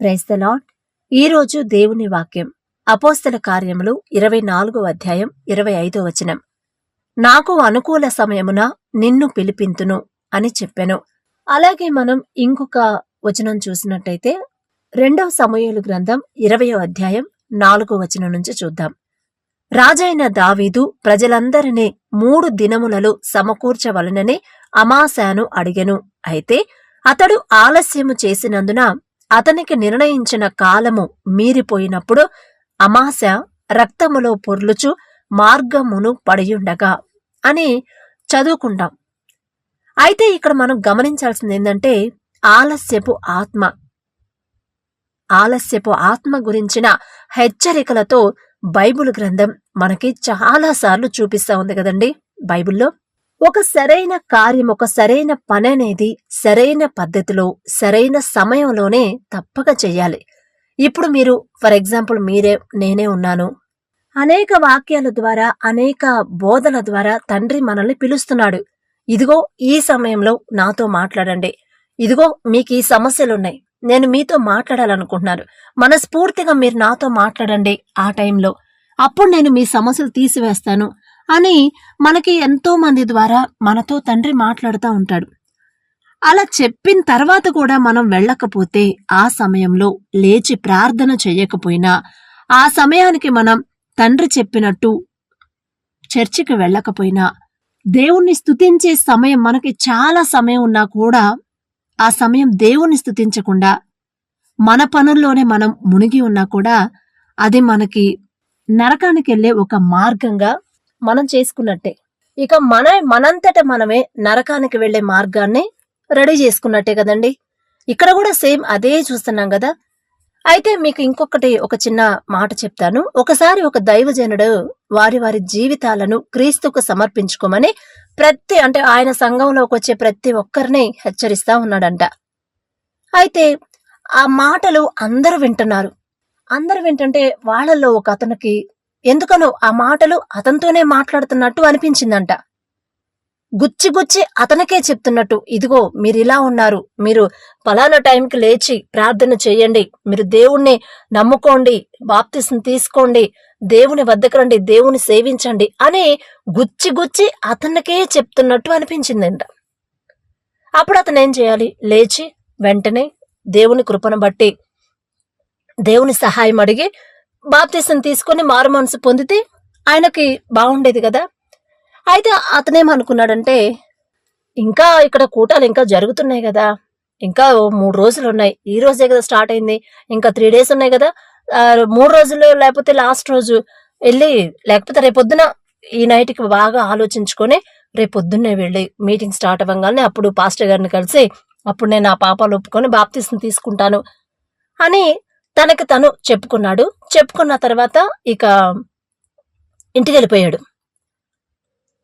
Praise the lord ఈరోజు దేవుని వాక్యం. అపోస్తల కార్యములు ఇరవై నాలుగో అధ్యాయం ఇరవై ఐదో వచనం. నాకు అనుకూల సమయమున నిన్ను పిలిపింతును అని చెప్పాను. అలాగే మనం ఇంకొక వచనం చూసినట్టయితే రెండవ సమయలు గ్రంథం ఇరవయో అధ్యాయం నాలుగో వచనం నుంచి చూద్దాం. రాజైన దావీదు ప్రజలందరినీ మూడు దినములలో సమకూర్చవలనని అమాశాను అడిగెను. అయితే అతడు ఆలస్యము చేసినందున అతనికి నిర్ణయించిన కాలము మీరిపోయినప్పుడు అమాశ రక్తములో పొర్లుచు మార్గమును పడియుండగా అని చదువుకుంటాం. అయితే ఇక్కడ మనం గమనించాల్సింది ఏంటంటే ఆలస్యపు ఆత్మ. ఆలస్యపు ఆత్మ గురించిన హెచ్చరికలతో బైబిల్ గ్రంథం మనకి చాలా సార్లు ఉంది కదండి బైబిల్లో. ఒక సరైన కార్యం ఒక సరైన పని అనేది సరైన పద్ధతిలో సరైన సమయంలోనే తప్పక చేయాలి. ఇప్పుడు మీరు ఫర్ ఎగ్జాంపుల్ మీరే నేనే ఉన్నాను. అనేక వాక్యాల ద్వారా అనేక బోధల ద్వారా తండ్రి మనల్ని పిలుస్తున్నాడు. ఇదిగో ఈ సమయంలో నాతో మాట్లాడండి. ఇదిగో మీకు ఈ సమస్యలున్నాయి. నేను మీతో మాట్లాడాలనుకుంటున్నాను. మనస్ఫూర్తిగా మీరు నాతో మాట్లాడండి ఆ టైంలో. అప్పుడు నేను మీ సమస్యలు తీసివేస్తాను. అని మనకి ఎంతో మంది ద్వారా మనతో తండ్రి మాట్లాడుతూ ఉంటాడు. అలా చెప్పిన తర్వాత కూడా మనం వెళ్ళకపోతే ఆ సమయంలో లేచి ప్రార్థన చేయకపోయినా ఆ సమయానికి మనం తండ్రి చెప్పినట్టు చర్చికి వెళ్ళకపోయినా దేవుణ్ణి స్థుతించే సమయం మనకి చాలా సమయం ఉన్నా కూడా ఆ సమయం దేవుణ్ణి స్థుతించకుండా మన పనుల్లోనే మనం మునిగి ఉన్నా కూడా అది మనకి నరకానికి వెళ్ళే ఒక మార్గంగా మనం చేసుకున్నట్టే. ఇక మన మనంతట మనమే నరకానికి వెళ్ళే మార్గాన్ని రెడీ చేసుకున్నట్టే కదండి. ఇక్కడ కూడా సేమ్ అదే చూస్తున్నాం కదా. అయితే మీకు ఇంకొకటి ఒక చిన్న మాట చెప్తాను. ఒకసారి ఒక దైవజనుడు వారి వారి జీవితాలను క్రీస్తుకు సమర్పించుకోమని ప్రతి అంటే ఆయన సంఘంలోకి వచ్చే ప్రతి ఒక్కరిని హెచ్చరిస్తా ఉన్నాడంట. అయితే ఆ మాటలు అందరూ వింటున్నారు. అందరూ వింటుంటే వాళ్ళల్లో ఒక అతనికి ఎందుకనో ఆ మాటలు అతనితోనే మాట్లాడుతున్నట్టు అనిపించిందంట. గుచ్చి గుచ్చి అతనికే చెప్తున్నట్టు ఇదిగో మీరు ఇలా ఉన్నారు మీరు ఫలానా టైంకి లేచి ప్రార్థన చేయండి మీరు దేవుణ్ణి నమ్ముకోండి బాప్తిస్ని తీసుకోండి దేవుని వద్దకు రండి దేవుని సేవించండి అని గుచ్చి గుచ్చి అతనికే చెప్తున్నట్టు అనిపించిందంట. అప్పుడు అతను ఏం చేయాలి? లేచి వెంటనే దేవుని కృపను బట్టి దేవుని సహాయం అడిగి బాప్తీసం తీసుకొని మారు మనసు పొందితే ఆయనకి బాగుండేది కదా. అయితే అతనేమనుకున్నాడంటే ఇంకా ఇక్కడ కూటాలు ఇంకా జరుగుతున్నాయి కదా. ఇంకా మూడు రోజులు ఉన్నాయి ఈ రోజే కదా స్టార్ట్ అయింది. ఇంకా త్రీ డేస్ ఉన్నాయి కదా. మూడు రోజులు లేకపోతే లాస్ట్ రోజు వెళ్ళి లేకపోతే రేపొద్దున ఈ నైట్కి బాగా ఆలోచించుకొని రేపొద్దున్నే వెళ్ళి మీటింగ్ స్టార్ట్ అవ్వగానే అప్పుడు పాస్టర్ గారిని కలిసి అప్పుడు నేను ఆ పాపాలు ఒప్పుకొని బాప్తీసం తీసుకుంటాను అని తనకి తను చెప్పుకున్నాడు. చెప్పుకున్న తర్వాత ఇక ఇంటికి వెళ్ళిపోయాడు.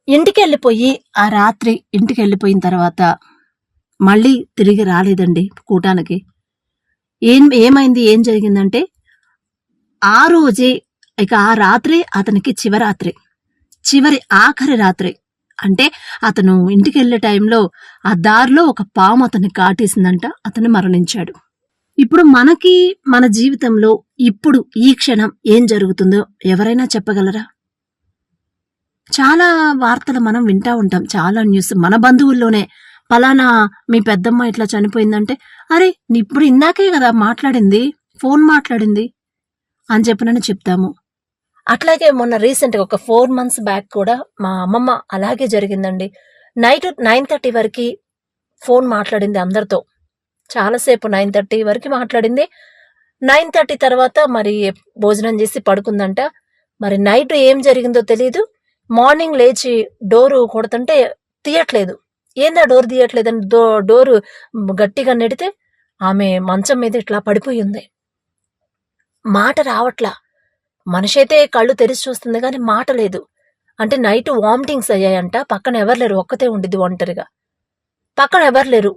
ఇంటికి వెళ్ళిపోయి ఆ రాత్రి ఇంటికి వెళ్ళిపోయిన తర్వాత మళ్ళీ తిరిగి రాలేదండి కూటానికి. ఏం ఏమైంది ఏం జరిగిందంటే ఆ రోజే ఇక ఆ రాత్రి అతనికి చివరాత్రి. చివరి ఆఖరి రాత్రి. అంటే అతను ఇంటికి వెళ్ళే టైంలో ఆ దారిలో ఒక పాము అతన్ని కాటేసిందంట అతను మరణించాడు. ఇప్పుడు మనకి మన జీవితంలో ఇప్పుడు ఈ క్షణం ఏం జరుగుతుందో ఎవరైనా చెప్పగలరా? చాలా వార్తలు మనం వింటా ఉంటాం. చాలా న్యూస్. మన బంధువుల్లోనే పలానా మీ పెద్దమ్మ ఇట్లా చనిపోయిందంటే అరే ఇప్పుడు ఇందాకే కదా మాట్లాడింది ఫోన్ మాట్లాడింది అని చెప్పినని చెప్తాము. అట్లాగే మొన్న రీసెంట్గా ఒక ఫోర్ మంత్స్ బ్యాక్ కూడా మా అమ్మమ్మ అలాగే జరిగిందండి. నైట్ నైన్ థర్టీ వరకు ఫోన్ మాట్లాడింది అందరితో. చాలాసేపు నైన్ థర్టీ వరకు మాట్లాడింది. నైన్ థర్టీ తర్వాత మరి భోజనం చేసి పడుకుందంట. మరి నైట్ ఏం జరిగిందో తెలియదు మార్నింగ్ లేచి డోరు కొడుతుంటే తీయట్లేదు. ఏందా డోర్ తీయట్లేదని డో డోరు గట్టిగా నెడితే ఆమె మంచం మీద ఇట్లా పడిపోయి ఉంది. మాట రావట్లా. మనిషి అయితే కళ్ళు తెరిచి చూస్తుంది కానీ మాట లేదు. అంటే నైట్ వామిటింగ్స్ అయ్యాయంట. పక్కన ఎవరు లేరు. ఒక్కతే ఉండిద్ది ఒంటరిగా. పక్కన ఎవరు లేరు?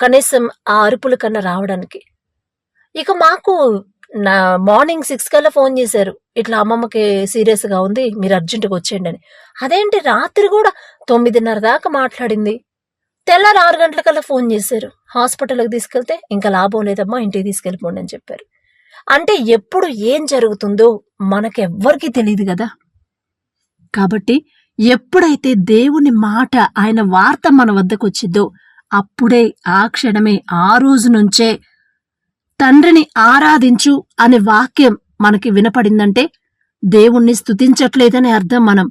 కనీసం ఆ అరుపుల కన్నా రావడానికి. ఇక మాకు నా మార్నింగ్ సిక్స్ కల్లా ఫోన్ చేశారు. ఇట్లా అమ్మమ్మకి సీరియస్గా ఉంది మీరు అర్జెంటుగా వచ్చేయండి అని. అదేంటి రాత్రి కూడా తొమ్మిదిన్నర దాకా మాట్లాడింది. తెల్లారి ఆరు గంటలకల్లా ఫోన్ చేశారు. హాస్పిటల్కి తీసుకెళ్తే ఇంకా లాభం లేదమ్మా ఇంటికి తీసుకెళ్ళిపోండి అని చెప్పారు. అంటే ఎప్పుడు ఏం జరుగుతుందో మనకెవ్వరికీ తెలియదు కదా. కాబట్టి ఎప్పుడైతే దేవుని మాట ఆయన వార్త మన వద్దకు వచ్చిందో అప్పుడే ఆ క్షణమే ఆ రోజు నుంచే తండ్రిని ఆరాధించు అనే వాక్యం మనకి వినపడిందంటే దేవుణ్ణి స్థుతించట్లేదని అర్థం మనం.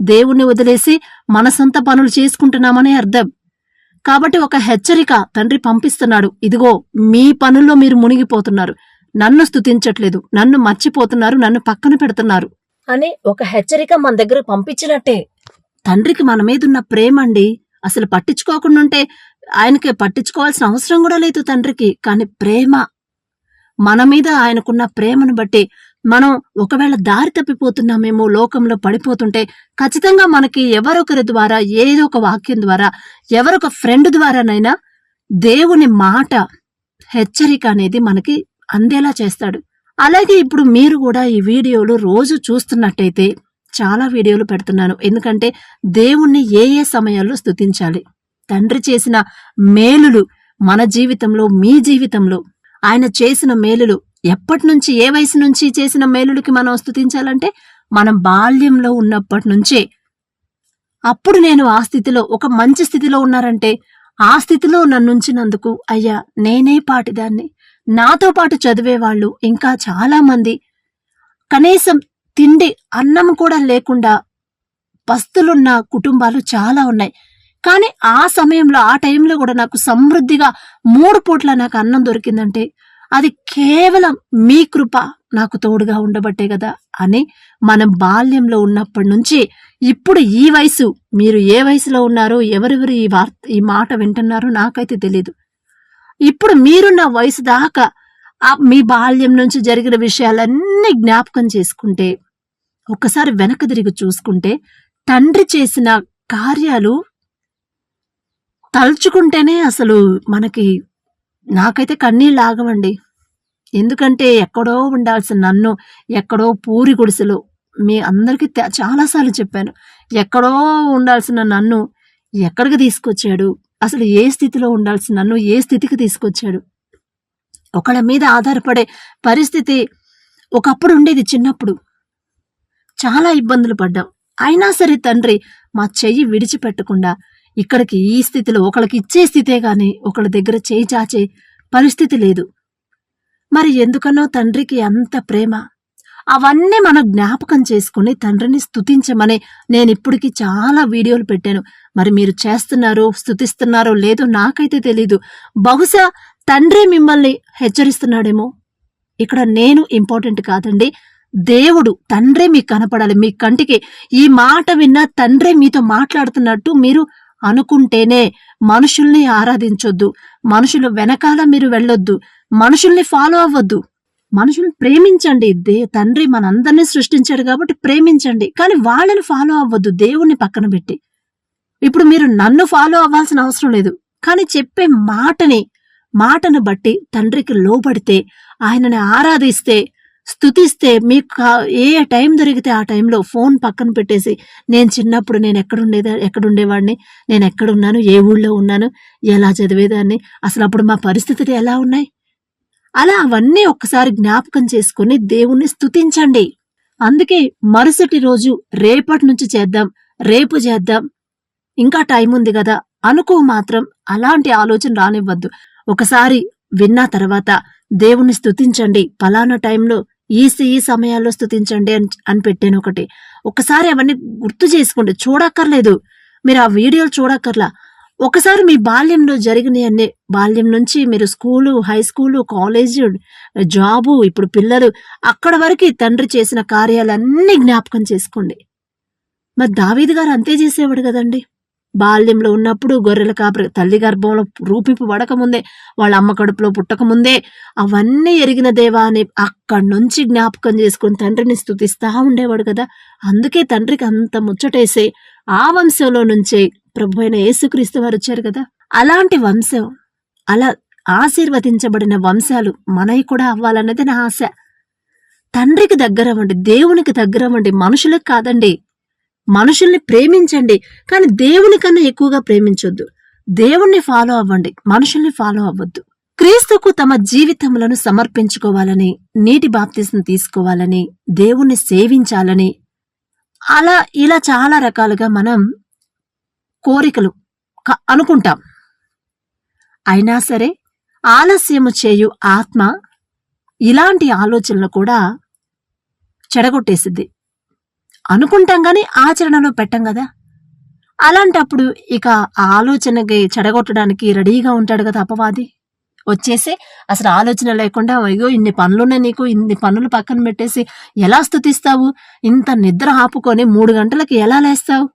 దేవుణ్ణి వదిలేసి మన సొంత పనులు చేసుకుంటున్నామనే అర్థం. కాబట్టి ఒక హెచ్చరిక తండ్రి పంపిస్తున్నాడు. ఇదిగో మీ పనుల్లో మీరు మునిగిపోతున్నారు. నన్ను స్తుతించట్లేదు. నన్ను మర్చిపోతున్నారు. నన్ను పక్కన పెడుతున్నారు. అని ఒక హెచ్చరిక మన దగ్గర పంపించినట్టే. తండ్రికి మన మీదున్న ప్రేమ అండి అసలు పట్టించుకోకుండా ఉంటే ఆయనకి పట్టించుకోవాల్సిన అవసరం కూడా లేదు తండ్రికి. కానీ ప్రేమ మన మీద ఆయనకున్న ప్రేమను బట్టి మనం ఒకవేళ దారి తప్పిపోతున్నామేమో లోకంలో పడిపోతుంటే ఖచ్చితంగా మనకి ఎవరొకరి ద్వారా ఏదో ఒక వాక్యం ద్వారా ఎవరొక ఫ్రెండ్ ద్వారానైనా దేవుని మాట హెచ్చరిక అనేది మనకి అందేలా చేస్తాడు. అలాగే ఇప్పుడు మీరు కూడా ఈ వీడియోలు రోజు చూస్తున్నట్టయితే చాలా వీడియోలు పెడుతున్నాను. ఎందుకంటే దేవుణ్ణి ఏ ఏ సమయాల్లో స్థుతించాలి తండ్రి చేసిన మేలులు మన జీవితంలో మీ జీవితంలో. ఆయన చేసిన మేలులు ఎప్పటి నుంచి ఏ వయసు నుంచి చేసిన మేలులకి మనం స్థుతించాలంటే మనం బాల్యంలో ఉన్నప్పటి నుంచే. అప్పుడు నేను ఆ స్థితిలో ఒక మంచి స్థితిలో ఉన్నారంటే ఆ స్థితిలో నన్నుంచినందుకు అయ్యా నేనే పాటిదాన్ని. నాతో పాటు చదివేవాళ్ళు ఇంకా చాలామంది. కనీసం తిండి అన్నం కూడా లేకుండా పస్తులున్న కుటుంబాలు చాలా ఉన్నాయి. కానీ ఆ సమయంలో ఆ టైంలో కూడా నాకు సమృద్ధిగా మూడు పూట్ల నాకు అన్నం దొరికిందంటే అది కేవలం మీ కృప నాకు తోడుగా ఉండబట్టే కదా అని మనం బాల్యంలో ఉన్నప్పటి నుంచి ఇప్పుడు ఈ వయసు మీరు ఏ వయసులో ఉన్నారో ఎవరెవరు ఈ వార్త ఈ మాట వింటున్నారో నాకైతే తెలీదు. ఇప్పుడు మీరున్న వయసు దాకా మీ బాల్యం నుంచి జరిగిన విషయాలన్నీ జ్ఞాపకం చేసుకుంటే ఒక్కసారి వెనక తిరిగి చూసుకుంటే తండ్రి చేసిన కార్యాలు తలుచుకుంటేనే అసలు మనకి నాకైతే కన్నీళ్ళు ఆగవండి ఎందుకంటే ఎక్కడో ఉండాల్సిన నన్ను ఎక్కడో పూరి గుడిసెలో మీ అందరికీ తె- చాలాసార్లు చెప్పాను. ఎక్కడో ఉండాల్సిన నన్ను ఎక్కడికి తీసుకొచ్చాడు? అసలు ఏ స్థితిలో ఉండాల్సిన నన్ను ఏ స్థితికి తీసుకొచ్చాడు? ఒకళ్ళ మీద ఆధారపడే పరిస్థితి ఒకప్పుడు ఉండేది చిన్నప్పుడు. చాలా ఇబ్బందులు పడ్డాం. అయినా సరే తండ్రి మా చెయ్యి విడిచిపెట్టకుండా ఇక్కడికి ఈ స్థితిలో ఒకళ్ళకి ఇచ్చే స్థితే గాని ఒకళ్ళ దగ్గర చేయి చాచే పరిస్థితి లేదు. మరి ఎందుకనో తండ్రికి అంత ప్రేమ. అవన్నీ మనం జ్ఞాపకం చేసుకుని తండ్రిని స్థుతించమని నేను ఇప్పటికి చాలా వీడియోలు పెట్టాను. మరి మీరు చేస్తున్నారో స్థుతిస్తున్నారో లేదో నాకైతే తెలీదు. బహుశా తండ్రి మిమ్మల్ని హెచ్చరిస్తున్నాడేమో. ఇక్కడ నేను ఇంపార్టెంట్ కాదండి. దేవుడు తండ్రే మీకు కనపడాలి. మీ కంటికి ఈ మాట విన్న తండ్రే మీతో మాట్లాడుతున్నట్టు మీరు అనుకుంటేనే మనుషుల్ని ఆరాధించొద్దు. మనుషులు వెనకాల మీరు వెళ్ళొద్దు. మనుషుల్ని ఫాలో అవ్వద్దు. మనుషుల్ని ప్రేమించండి. దే తండ్రి మనందరినీ సృష్టించాడు కాబట్టి ప్రేమించండి. కానీ వాళ్ళని ఫాలో అవ్వద్దు. దేవుణ్ణి పక్కన పెట్టి. ఇప్పుడు మీరు నన్ను ఫాలో అవ్వాల్సిన అవసరం లేదు. కానీ చెప్పే మాటని మాటను బట్టి తండ్రికి లోబడితే ఆయనని ఆరాధిస్తే స్థుతిస్తే మీకు ఏ టైం దొరికితే ఆ టైంలో ఫోన్ పక్కన పెట్టేసి నేను చిన్నప్పుడు నేను ఎక్కడుండేదా ఎక్కడుండేవాడిని? నేను ఎక్కడున్నాను? ఏ ఊళ్ళో ఉన్నాను? ఎలా చదివేదాన్ని? అసలు అప్పుడు మా పరిస్థితులు ఎలా ఉన్నాయి? అలా అవన్నీ ఒక్కసారి జ్ఞాపకం చేసుకుని దేవుణ్ణి స్థుతించండి అందుకే మరుసటి రోజు రేపటి నుంచి చేద్దాం రేపు చేద్దాం. ఇంకా టైం ఉంది కదా అనుకో మాత్రం అలాంటి ఆలోచన రానివ్వద్దు. ఒకసారి విన్న తర్వాత దేవుణ్ణి స్తుతించండి. పలానా టైంలో ఈ ఈ సమయాల్లో స్థుతించండి అని అని పెట్టాను ఒకటి. ఒకసారి అవన్నీ గుర్తు చేసుకోండి. చూడక్కర్లేదు. మీరు ఆ వీడియోలు చూడక్కర్లా. ఒకసారి మీ బాల్యంలో జరిగినవన్నీ బాల్యం నుంచి మీరు school high school college job ఇప్పుడు పిల్లలు అక్కడ వరకు తండ్రి చేసిన కార్యాలన్నీ జ్ఞాపకం చేసుకోండి. మరి దావీద్ గారు అంతే చేసేవాడు కదండి. బాల్యంలో ఉన్నప్పుడు గొర్రెల కాపరి తల్లి గర్భంలో రూపింపు పడకముందే వాళ్ళ అమ్మ కడుపులో పుట్టకముందే అవన్నీ ఎరిగిన దేవా అని అక్కడి నుంచి జ్ఞాపకం చేసుకుని తండ్రిని స్థుతిస్తా ఉండేవాడు కదా. అందుకే తండ్రికి అంత ముచ్చటేసే ఆ వంశంలో నుంచే ప్రభు అయిన యేసుక్రీస్తు వారు వచ్చారు కదా. అలాంటి వంశం అలా ఆశీర్వదించబడిన వంశాలు మనవి కూడా అవ్వాలన్నది నా ఆశ. తండ్రికి దగ్గర అవ్వండి దేవునికి దగ్గర అవ్వండి మనుషులకు కాదండి మనుషుల్ని ప్రేమించండి కానీ దేవుని కన్నా ఎక్కువగా ప్రేమించొద్దు. దేవుణ్ణి ఫాలో అవ్వండి మనుషుల్ని ఫాలో అవ్వద్దు. క్రీస్తుకు తమ జీవితములను సమర్పించుకోవాలని నీటి బాప్తిస్ని తీసుకోవాలని దేవుణ్ణి సేవించాలని అలా ఇలా చాలా రకాలుగా మనం కోరికలు అనుకుంటాం. అయినా సరే ఆలస్యము చేయు ఆత్మ ఇలాంటి ఆలోచనలు కూడా చెడగొట్టేసిద్ది. అనుకుంటాం కానీ ఆచరణలో పెట్టం కదా. అలాంటప్పుడు ఇక ఆ ఆలోచనకి చెడగొట్టడానికి రెడీగా ఉంటాడు కదా అపవాది. వచ్చేసి అసలు ఆలోచన లేకుండా అయ్యో ఇన్ని పనులున్నాయి నీకు ఇన్ని పనులు పక్కన పెట్టేసి ఎలా స్థుతిస్తావు? ఇంత నిద్ర ఆపుకొని మూడు గంటలకి ఎలా లేస్తావు?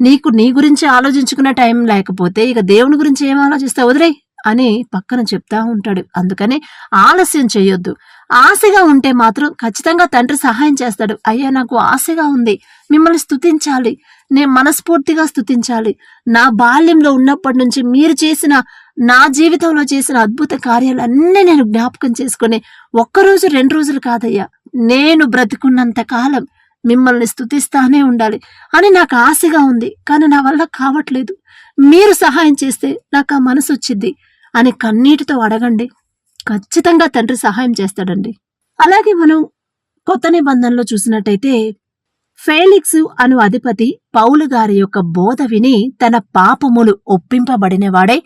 నీకు నీ గురించి ఆలోచించుకునే టైం లేకపోతే ఇక దేవుని గురించి ఏం ఆలోచిస్తావు వదిలే అని పక్కన చెప్తా ఉంటాడు. అందుకని ఆలస్యం చేయొద్దు. ఆశగా ఉంటే మాత్రం ఖచ్చితంగా తండ్రి సహాయం చేస్తాడు. అయ్యా నాకు ఆశగా ఉంది. మిమ్మల్ని స్థుతించాలి నేను మనస్ఫూర్తిగా స్థుతించాలి నా బాల్యంలో ఉన్నప్పటి నుంచి మీరు చేసిన నా జీవితంలో చేసిన అద్భుత కార్యాలన్నీ నేను జ్ఞాపకం చేసుకుని ఒక్కరోజు రెండు రోజులు కాదయ్యా. నేను బ్రతికున్నంత కాలం మిమ్మల్ని స్థుతిస్తానే ఉండాలి అని నాకు ఆశగా ఉంది. కానీ నా వల్ల కావట్లేదు. మీరు సహాయం చేస్తే నాకు ఆ మనసు వచ్చింది. అని కన్నీటితో అడగండి. ఖచ్చితంగా తండ్రి సహాయం చేస్తాడండి. అలాగే మనం కొత్త నిబంధనలో చూసినట్టయితే ఫేలిక్స్ అను అధిపతి పౌలు గారి యొక్క బోధ విని తన పాపములు ఒప్పింపబడినవాడే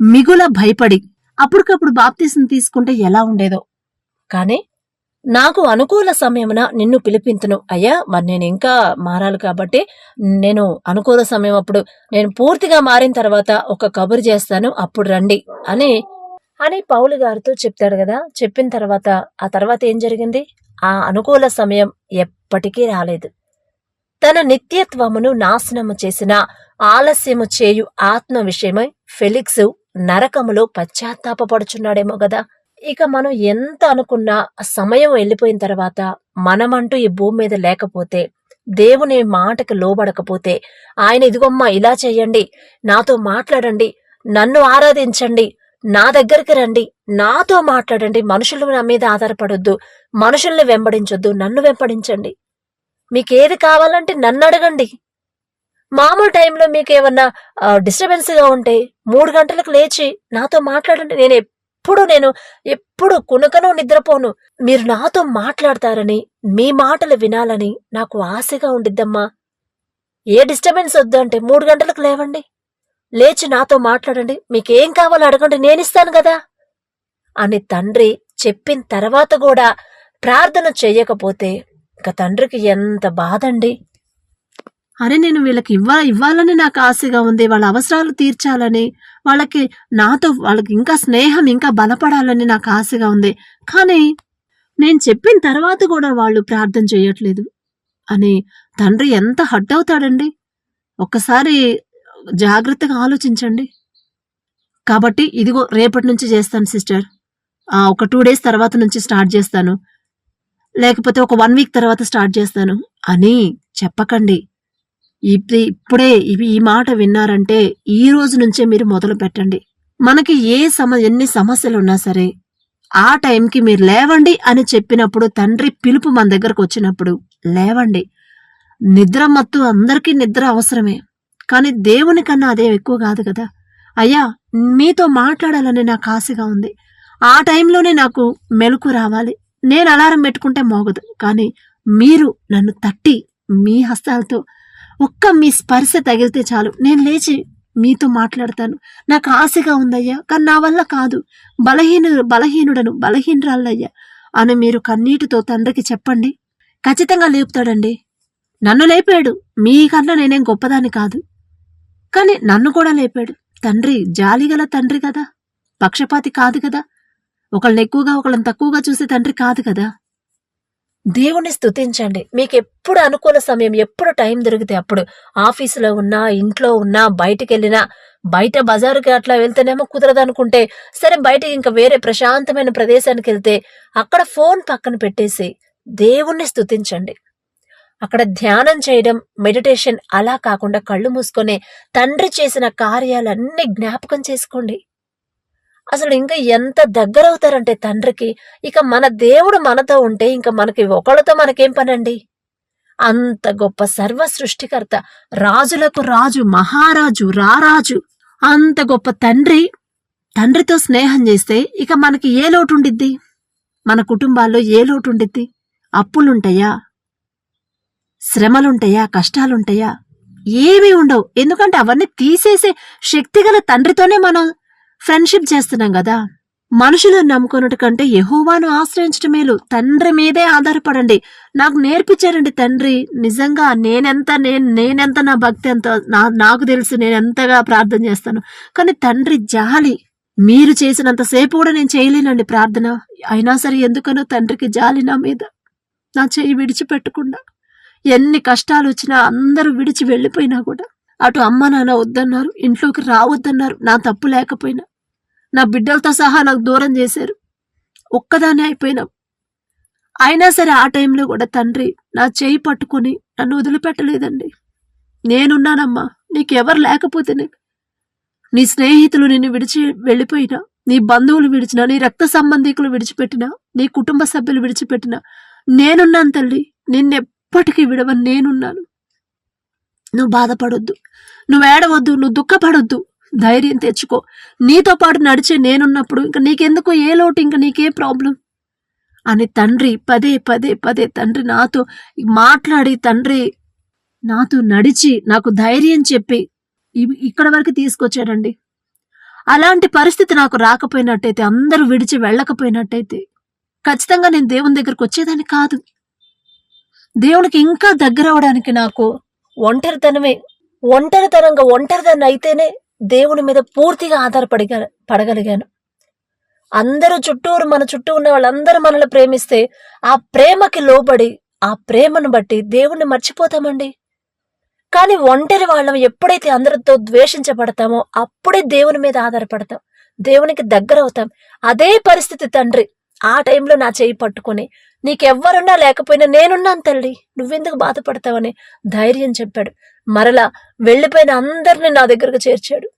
మిగుల భయపడి అప్పటికప్పుడు బాప్తీసం తీసుకుంటే ఎలా ఉండేదో. కానీ నాకు అనుకూల సమయమున నిన్ను పిలిపింతును. అయ్యా మరి నేను ఇంకా మారాలి కాబట్టి నేను అనుకూల సమయం అప్పుడు నేను పూర్తిగా మారిన తర్వాత ఒక కబురు చేస్తాను. అప్పుడు రండి అని అని పౌలు గారితో చెప్తాడు కదా. చెప్పిన తర్వాత ఆ తర్వాత ఏం జరిగింది? ఆ అనుకూల సమయం ఎప్పటికీ రాలేదు. తన నిత్యత్వమును నాశనము చేసిన ఆలస్యము చేయు ఆత్మ విషయమై ఫెలిక్స్ నరకములో పశ్చాత్తాపడుచున్నాడేమో కదా. ఇక మనం ఎంత అనుకున్నా సమయం వెళ్ళిపోయిన తర్వాత మనమంటూ ఈ భూమి మీద లేకపోతే దేవుని మాటకు లోబడకపోతే ఆయన ఇదిగొమ్మా ఇలా చేయండి నాతో మాట్లాడండి నన్ను ఆరాధించండి నా దగ్గరికి రండి నాతో మాట్లాడండి మనుషులు నా మీద ఆధారపడొద్దు మనుషుల్ని వెంబడించొద్దు నన్ను వెంబడించండి. మీకేది కావాలంటే నన్ను అడగండి. మామూలు టైంలో మీకు ఏమన్నా డిస్టర్బెన్స్గా ఉంటే మూడు గంటలకు లేచి నాతో మాట్లాడండి నేను ఎప్పుడు నేను ఎప్పుడు కునకను నిద్రపోను. మీరు నాతో మాట్లాడతారని మీ మాటలు వినాలని నాకు ఆశగా ఉండిద్దమ్మా. ఏ డిస్టర్బెన్స్ వద్దు అంటే మూడు గంటలకు లేవండి. లేచి నాతో మాట్లాడండి. మీకేం కావాలో అడగండి. నేనిస్తాను కదా. అని తండ్రి చెప్పిన తర్వాత కూడా ప్రార్థన చెయ్యకపోతే ఇక తండ్రికి ఎంత బాధండి. అరే నేను వీళ్ళకి ఇవ్వ ఇవ్వాలని నాకు ఆశగా ఉంది. వాళ్ళ అవసరాలు తీర్చాలని వాళ్ళకి నాతో వాళ్ళకి ఇంకా స్నేహం ఇంకా బలపడాలని నాకు ఆశగా ఉంది. కానీ నేను చెప్పిన తర్వాత కూడా వాళ్ళు ప్రార్థన చేయట్లేదు. అని తండ్రి ఎంత హట్ అవుతాడండి? ఒక్కసారి జాగ్రత్తగా ఆలోచించండి. కాబట్టి ఇదిగో రేపటి నుంచి చేస్తాను సిస్టర్. ఒక టూ డేస్ తర్వాత నుంచి స్టార్ట్ చేస్తాను. లేకపోతే ఒక వన్ వీక్ తర్వాత స్టార్ట్ చేస్తాను. అని చెప్పకండి. ఇప్పుడు ఇప్పుడే ఇవి ఈ మాట విన్నారంటే ఈ రోజు నుంచే మీరు మొదలు పెట్టండి. మనకి ఏ సమ ఎన్ని సమస్యలు ఉన్నా సరే ఆ టైంకి మీరు లేవండి అని చెప్పినప్పుడు తండ్రి పిలుపు మన దగ్గరకు వచ్చినప్పుడు లేవండి. నిద్ర మత్తు అందరికీ నిద్ర అవసరమే. కానీ దేవుని కన్నా అదే ఎక్కువ కాదు కదా. అయ్యా మీతో మాట్లాడాలని నాకు ఆశగా ఉంది. ఆ టైంలోనే నాకు మెలకు రావాలి. నేను అలారం పెట్టుకుంటే మోగదు. కానీ మీరు నన్ను తట్టి మీ హస్తాలతో ఒక్క మీ స్పర్శ తగిలితే చాలు. నేను లేచి మీతో మాట్లాడతాను. నాకు ఆశగా ఉందయ్యా కానీ నా వల్ల కాదు. బలహీను బలహీనుడను బలహీనరాలయ్యా. అని మీరు కన్నీటితో తండ్రికి చెప్పండి. ఖచ్చితంగా లేపుతాడండి. నన్ను లేపాడు. మీకన్నా నేనేం గొప్పదాన్ని కాదు. కానీ నన్ను కూడా లేపాడు. తండ్రి జాలిగల తండ్రి కదా. పక్షపాతి కాదు కదా. ఒకళ్ళని ఎక్కువగా ఒకళ్ళని తక్కువగా చూసే తండ్రి కాదు కదా. దేవుణ్ణి స్థుతించండి మీకు ఎప్పుడు అనుకూల సమయం ఎప్పుడు టైం దొరికితే అప్పుడు ఆఫీసులో ఉన్నా ఇంట్లో ఉన్నా బయటికి వెళ్ళినా బయట బజారుకి అట్లా వెళ్తేనేమో కుదరదు అనుకుంటే సరే బయటికి ఇంకా వేరే ప్రశాంతమైన ప్రదేశానికి వెళ్తే అక్కడ ఫోన్ పక్కన పెట్టేసి దేవుణ్ణి స్థుతించండి అక్కడ ధ్యానం చేయడం మెడిటేషన్ అలా కాకుండా కళ్ళు మూసుకొని తండ్రి చేసిన కార్యాలన్నీ జ్ఞాపకం చేసుకోండి. అసలు ఇంకా ఎంత దగ్గరవుతారంటే తండ్రికి? ఇక మన దేవుడు మనతో ఉంటే ఇంకా మనకి ఒకళ్ళతో మనకేం పనండి? అంత గొప్ప సర్వ సృష్టికర్త రాజులకు రాజు మహారాజు రారాజు అంత గొప్ప తండ్రి తండ్రితో స్నేహం చేస్తే ఇక మనకి ఏ లోటు ఉండిద్ది మన కుటుంబాల్లో ఏ లోటు ఉండిద్ది అప్పులుంటాయా? శ్రమలుంటాయా? కష్టాలుంటాయా? ఏమీ ఉండవు. ఎందుకంటే అవన్నీ తీసేసే శక్తిగల తండ్రితోనే మనం ఫ్రెండ్షిప్ చేస్తున్నాం కదా. మనుషులను నమ్ముకున్నట్టు కంటే యహోవాను ఆశ్రయించడం మేలు. తండ్రి మీదే ఆధారపడండి. నాకు నేర్పించారండి తండ్రి. నిజంగా నేనెంత నేను నేనెంత నా భక్తి ఎంత నా నాకు తెలుసు నేను ఎంతగా ప్రార్థన చేస్తాను. కానీ తండ్రి జాలి. మీరు చేసినంతసేపు కూడా నేను చేయలేనండి ప్రార్థన. అయినా సరే ఎందుకనో తండ్రికి జాలి నా మీద. నా చెయ్యి విడిచిపెట్టకుండా. ఎన్ని కష్టాలు వచ్చినా అందరూ విడిచి వెళ్ళిపోయినా కూడా అటు అమ్మ నాన్న వద్దన్నారు. ఇంట్లోకి రావద్దన్నారు. నా తప్పు లేకపోయినా. నా బిడ్డలతో సహా నాకు దూరం చేశారు. ఒక్కదానే అయిపోయినాం. అయినా సరే ఆ టైంలో కూడా తండ్రి నా చేయి పట్టుకొని నన్ను వదిలిపెట్టలేదండి. నేనున్నానమ్మా నీకెవరు లేకపోతేనే నీ స్నేహితులు నిన్ను విడిచి వెళ్ళిపోయినా నీ బంధువులు విడిచినా నీ రక్త సంబంధికులు విడిచిపెట్టినా నీ కుటుంబ సభ్యులు విడిచిపెట్టినా నేనున్నాను తల్లి నిన్నెప్పటికీ విడవని నేనున్నాను. నువ్వు బాధపడొద్దు. నువ్వు ఏడవద్దు నువ్వు దుఃఖపడొద్దు. ధైర్యం తెచ్చుకో. నీతో పాటు నడిచే నేనున్నప్పుడు ఇంకా నీకెందుకు ఏ లోటు ఇంకా నీకే ప్రాబ్లం? అని తండ్రి పదే పదే పదే తండ్రి నాతో మాట్లాడి తండ్రి నాతో నడిచి నాకు ధైర్యం చెప్పి ఇవి ఇక్కడ వరకు తీసుకొచ్చాడండి. అలాంటి పరిస్థితి నాకు రాకపోయినట్టయితే అందరూ విడిచి వెళ్ళకపోయినట్టయితే ఖచ్చితంగా నేను దేవుని దగ్గరకు వచ్చేదాన్ని కాదు. దేవునికి ఇంకా దగ్గర అవడానికి నాకు ఒంటరితనమే ఒంటరితనంగా ఒంటరితనం అయితేనే దేవుని మీద పూర్తిగా ఆధారపడి పడగలిగాను. అందరూ చుట్టూరు మన చుట్టూ ఉన్న వాళ్ళందరూ మనల్ని ప్రేమిస్తే ఆ ప్రేమకి లోబడి ఆ ప్రేమను బట్టి దేవుణ్ణి మర్చిపోతామండి. కానీ ఒంటరి వాళ్ళం ఎప్పుడైతే అందరితో ద్వేషించబడతామో అప్పుడే దేవుని మీద ఆధారపడతాం. దేవునికి దగ్గర అవుతాం. అదే పరిస్థితి తండ్రి ఆ టైంలో నా చేయి పట్టుకొని నీకెవ్వరున్నా లేకపోయినా నేనున్నాను తల్లి నువ్వెందుకు బాధపడతావని ధైర్యం చెప్పాడు. మరలా వెళ్ళిపోయిన అందరిని నా దగ్గరకు చేర్చాడు.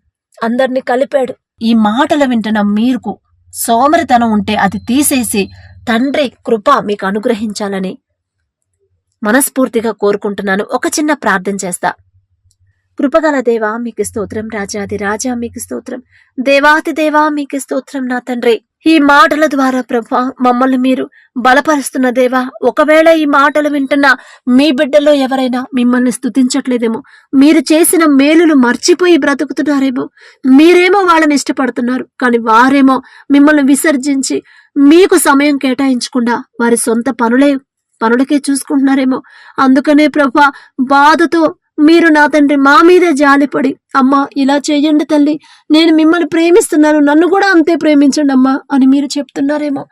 అందరినీ కలిపాడు. ఈ మాటలు వింటున్న మీకు సోమరితనం ఉంటే అది తీసేసి తండ్రి కృప మీకు అనుగ్రహించాలని మనస్ఫూర్తిగా కోరుకుంటున్నాను. ఒక చిన్న ప్రార్థన చేస్తా. కృపగల దేవా మీకు స్తోత్రం. రాజాది రాజా మీకు స్తోత్రం. దేవాతి దేవా మీకు స్తోత్రం నా తండ్రి. ఈ మాటల ద్వారా ప్రభా మమ్మల్ని మీరు బలపరుస్తున్న దేవా ఒకవేళ ఈ మాటలు వింటున్న మీ బిడ్డలో ఎవరైనా మిమ్మల్ని స్థుతించట్లేదేమో మీరు చేసిన మేలులు మర్చిపోయి బ్రతుకుతున్నారేమో మీరేమో వాళ్ళని ఇష్టపడుతున్నారు కానీ వారేమో మిమ్మల్ని విసర్జించి మీకు సమయం కేటాయించకుండా వారి సొంత పనులే పనులకే చూసుకుంటున్నారేమో. అందుకనే ప్రభా బాధతో మీరు నా తండ్రి మా మీద జాలిపడి అమ్మా ఇలా చేయండి తల్లి. నేను మిమ్మల్ని ప్రేమిస్తున్నాను నన్ను కూడా అంతే ప్రేమించండి అమ్మా అని మీరు చెప్తున్నారేమో.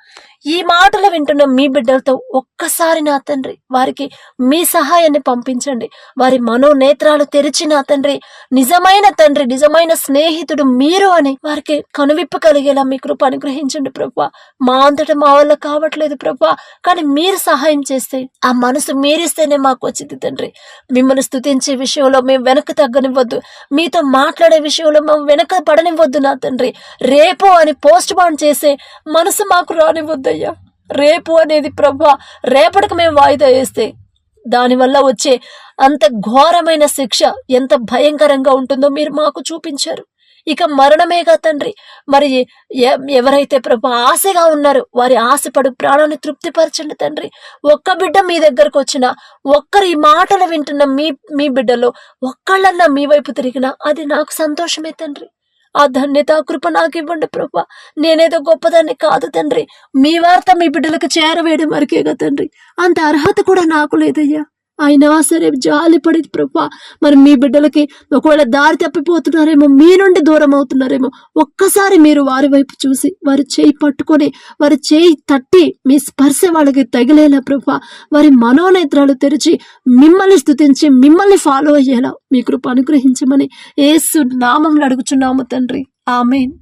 ఈ మాటలు వింటున్న మీ బిడ్డలతో ఒక్కసారి నా తండ్రి వారికి మీ సహాయాన్ని పంపించండి. వారి మనోనేత్రాలు తెరిచి నా తండ్రి నిజమైన తండ్రి నిజమైన స్నేహితుడు మీరు అని వారికి కనువిప్పు కలిగేలా మీ కృప అనుగ్రహించండి ప్రభా. మా అంతటా మా వల్ల కావట్లేదు ప్రభా. కానీ మీరు సహాయం చేస్తే ఆ మనసు మీరిస్తేనే మాకు వచ్చింది తండ్రి. మిమ్మల్ని స్థుతించే విషయంలో మేము వెనక్కి తగ్గనివ్వద్దు. మీతో మాట్లాడే విషయంలో మేము వెనక పడనివ్వద్దు నా తండ్రి. రేపు అని పోస్ట్ బాన్ చేసే మనసు మాకు రానివ్వద్దు. అయ్యా. రేపు అనేది ప్రభా రేపటికి మేము వాయిదా వేస్తే దానివల్ల వచ్చే అంత ఘోరమైన శిక్ష ఎంత భయంకరంగా ఉంటుందో మీరు మాకు చూపించారు. ఇక మరణమేగా తండ్రి. మరి ఎ- ఎవరైతే ప్రభు ఆశగా ఉన్నారో వారి ఆశపడు ప్రాణాన్ని తృప్తిపరచండి తండ్రి. ఒక్క బిడ్డ మీ దగ్గరకు వచ్చిన ఒక్కరు ఈ మాటలు వింటున్న మీ మీ బిడ్డలో ఒక్కళ్ళన్నా మీ వైపు తిరిగినా అది నాకు సంతోషమే తండ్రి. ఆ ధన్యత కృప నాకు ఇవ్వండి ప్రభా. నేనేదో గొప్పదాన్ని కాదు తండ్రి. మీ వార్త మీ బిడ్డలకు చేరవేయడం వరకేగా తండ్రి. అంత అర్హత కూడా నాకు లేదయ్యా. అయినా సరే జాలిపడి ప్రభా. మరి మీ బిడ్డలకి ఒకవేళ దారి తప్పిపోతున్నారేమో మీ నుండి దూరం అవుతున్నారేమో ఒక్కసారి మీరు వారి వైపు చూసి వారి చేయి పట్టుకొని వారి చేయి తట్టి మీ స్పర్శ వాళ్ళకి తగిలేలా ప్రభా. వారి మనోనేత్రాలు తెరిచి మిమ్మల్ని స్థుతించి మిమ్మల్ని ఫాలో అయ్యేలా మీ కృప అనుగ్రహించమని ఏసు నామంలో అడుగుచున్నాము తండ్రి. ఆమెన్.